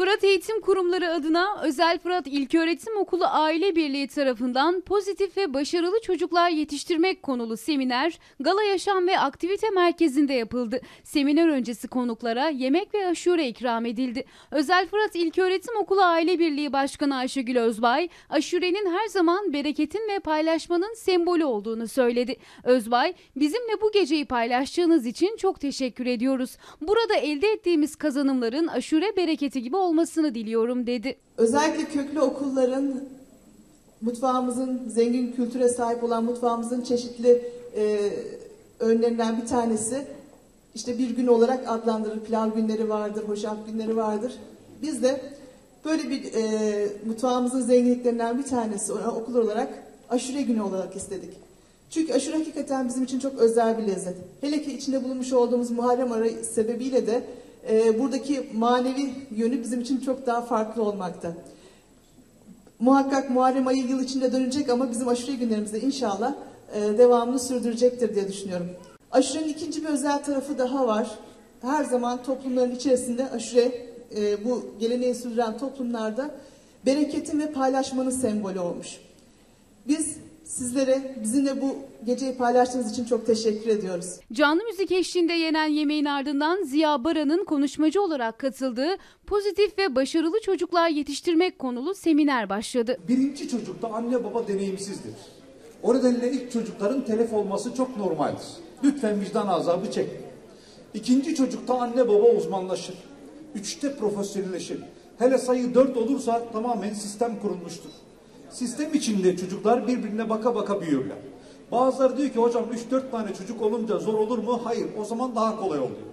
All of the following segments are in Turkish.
Fırat Eğitim Kurumları adına Özel Fırat İlköğretim Okulu Aile Birliği tarafından pozitif ve başarılı çocuklar yetiştirmek konulu seminer Gala Yaşam ve Aktivite Merkezi'nde yapıldı. Seminer öncesi konuklara yemek ve aşure ikram edildi. Özel Fırat İlköğretim Okulu Aile Birliği Başkanı Ayşegül Özbay, aşurenin her zaman bereketin ve paylaşmanın sembolü olduğunu söyledi. Özbay, bizimle bu geceyi paylaştığınız için çok teşekkür ediyoruz. Burada elde ettiğimiz kazanımların aşure bereketi gibi olmasını diliyorum dedi. Özellikle köklü okulların mutfağımızın zengin kültüre sahip olan mutfağımızın çeşitli e, önlerinden bir tanesi işte bir gün olarak adlandırılır. Pilav günleri vardır, hoşaf günleri vardır. Biz de böyle bir e, mutfağımızın zenginliklerinden bir tanesi okul olarak aşure günü olarak istedik. Çünkü aşure hakikaten bizim için çok özel bir lezzet. Hele ki içinde bulunmuş olduğumuz Muharrem ayı sebebiyle de e, buradaki manevi yönü bizim için çok daha farklı olmakta. Muhakkak Muharrem ayı yıl içinde dönecek ama bizim aşure günlerimizde inşallah e, devamını sürdürecektir diye düşünüyorum. Aşurenin ikinci bir özel tarafı daha var. Her zaman toplumların içerisinde aşure e, bu geleneği sürdüren toplumlarda bereketin ve paylaşmanın sembolü olmuş. Biz sizlere bizimle bu geceyi paylaştığınız için çok teşekkür ediyoruz. Canlı müzik eşliğinde yenen yemeğin ardından Ziya Baran'ın konuşmacı olarak katıldığı pozitif ve başarılı çocuklar yetiştirmek konulu seminer başladı. Birinci çocukta anne baba deneyimsizdir. O nedenle ilk çocukların telef olması çok normaldir. Lütfen vicdan azabı çek. İkinci çocukta anne baba uzmanlaşır. Üçte profesyonelleşir. Hele sayı dört olursa tamamen sistem kurulmuştur. Sistem içinde çocuklar birbirine baka baka büyürler. Bazıları diyor ki hocam 3-4 tane çocuk olunca zor olur mu? Hayır o zaman daha kolay oluyor.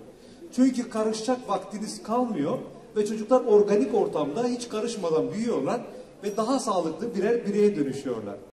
Çünkü karışacak vaktiniz kalmıyor ve çocuklar organik ortamda hiç karışmadan büyüyorlar ve daha sağlıklı birer bireye dönüşüyorlar.